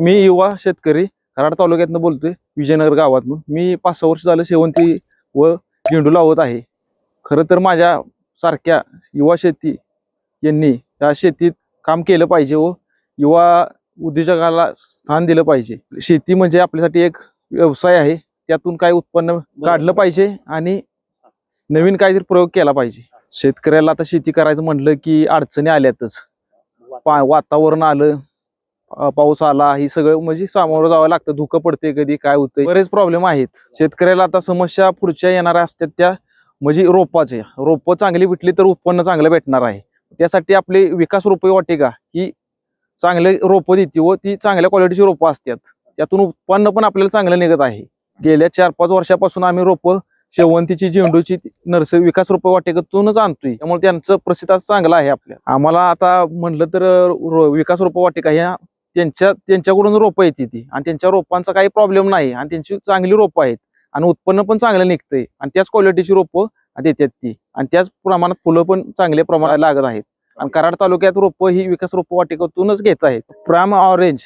मी युवा शेतकरी कराड तालुक्यातनं बोलतोय विजयनगर गावातून. मी पाच सहा वर्ष झालं शेवंती व झेंडू लावत आहे. खरं तर माझ्या सारख्या युवा शेती यांनी त्या शेतीत काम केलं पाहिजे व युवा उद्योजकाला स्थान दिलं पाहिजे. शेती म्हणजे आपल्यासाठी एक व्यवसाय आहे. त्यातून काही उत्पन्न काढलं पाहिजे आणि नवीन काहीतरी प्रयोग केला पाहिजे. शेतकऱ्याला आता शेती करायचं म्हटलं की अडचणी आल्यातच. पा वातावरण आलं पाऊस आला ही सगळं म्हणजे सामोरं जावं लागतं. धुकं पडते कधी काय होतंय. बरेच प्रॉब्लेम आहेत. शेतकऱ्याला आता समस्या पुढच्या येणाऱ्या असतात त्या म्हणजे रोपाचे रोपं चांगली भेटली तर उत्पन्न चांगलं भेटणार आहे. त्यासाठी आपले विकास रोपे वाटिका ही चांगले रोपं देते व ती चांगल्या क्वालिटीची रोपं असतात. त्यातून उत्पन्न पण आपल्याला चांगलं निघत आहे. गेल्या चार पाच वर्षापासून आम्ही रोपं शेवंतीची झेंडूची नर्सरी विकास रोप वाटिकेतूनच आणतोय. त्यामुळे त्यांचं प्रसिद्ध चांगलं आहे आपल्या. आम्हाला आता म्हणलं तर विकास रोप वाटिका ह्या त्यांच्या त्यांच्याकडून रोपं येते ती. आणि त्यांच्या रोपांचा काही प्रॉब्लेम नाही. आणि त्यांची चांगली रोपं आहेत. आणि उत्पन्न पण चांगलं निघतंय. आणि त्याच क्वालिटीची रोपं देतात ती. आणि त्याच प्रमाणात फुलं पण चांगल्या प्रमाणात लागत आहेत. आणि कराड तालुक्यात रोपं ही विकास रोप वाटिकातूनच घेत आहेत. प्राम ऑरेंज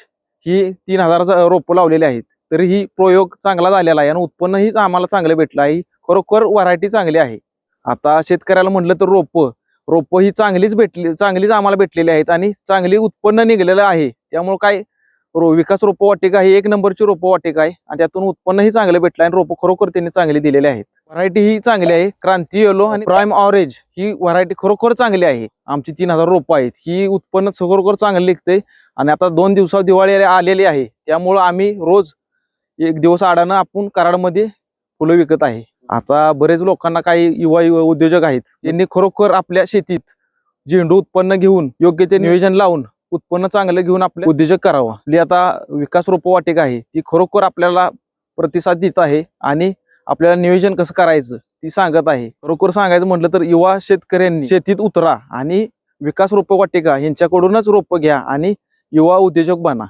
ही तीन हजार रोपं लावलेली आहेत. तरी ही प्रयोग चांगला झालेला आहे. आणि उत्पन्नही आम्हाला चांगलं भेटलं आहे. खरोखर व्हरायटी चांगली आहे. आता शेतकऱ्याला म्हटलं तर रोपं. रोपं ही चांगलीच भेटली चांगलीच आम्हाला भेटलेली आहेत. आणि चांगली उत्पन्न निघलेलं आहे. त्यामुळे काय रो विकास रोपवाटिका ही एक नंबरची रोपवाटिका आहे आणि त्यातून उत्पन्नही चांगलं भेटलं आणि रोपं खरोखर त्यांनी चांगली दिलेली आहेत. व्हरायटी ही चांगली आहे क्रांती येलो आणि प्राईम ऑरेंज ही व्हरायटी खरोखर चांगली आहे. आमची तीन हजार रोपं आहेत ही उत्पन्न खरोखर चांगलं निघतंय आणि आता दोन दिवसात दिवाळी आलेली आहे. त्यामुळं आम्ही रोज एक दिवस आडानं आपण कराडमध्ये फुलं विकत आहे. आता बरेच लोकांना काही युवा युवा उद्योजक आहेत त्यांनी खरोखर आपल्या शेतीत झेंडू उत्पन्न घेऊन योग्य ते नियोजन लावून उत्पन्न चांगलं घेऊन आपले उद्योजक करावा. आपली आता विकास रोपवाटिका आहे ती खरोखर आपल्याला प्रतिसाद देत आहे आणि आपल्याला नियोजन कसं करायचं ती सांगत आहे. खरोखर सांगायचं म्हटलं तर युवा शेतकऱ्यांनी शेतीत उतरा आणि विकास रोपवाटिका यांच्याकडूनच रोप घ्या आणि युवा उद्योजक बना.